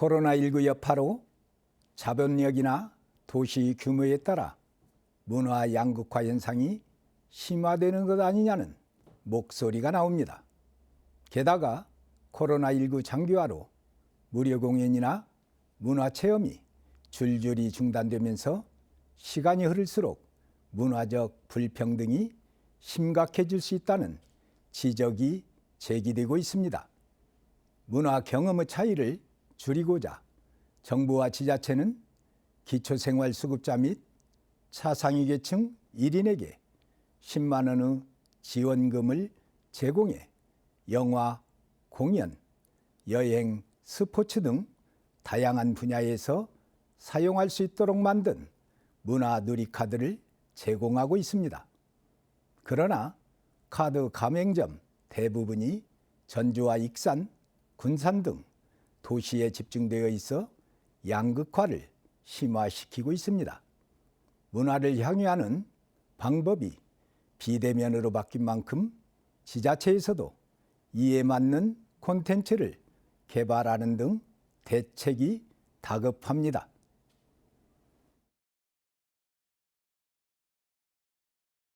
코로나19 여파로 자본력이나 도시 규모에 따라 문화 양극화 현상이 심화되는 것 아니냐는 목소리가 나옵니다. 게다가 코로나19 장기화로 무료 공연이나 문화 체험이 줄줄이 중단되면서 시간이 흐를수록 문화적 불평등이 심각해질 수 있다는 지적이 제기되고 있습니다. 문화 경험의 차이를 줄이고자 정부와 지자체는 기초생활수급자 및 차상위 계층 1인에게 10만 원의 지원금을 제공해 영화, 공연, 여행, 스포츠 등 다양한 분야에서 사용할 수 있도록 만든 문화 누리 카드를 제공하고 있습니다. 그러나 카드 가맹점 대부분이 전주와 익산, 군산 등 도시에 집중되어 있어 양극화를 심화시키고 있습니다. 문화를 향유하는 방법이 비대면으로 바뀐 만큼 지자체에서도 이에 맞는 콘텐츠를 개발하는 등 대책이 다급합니다.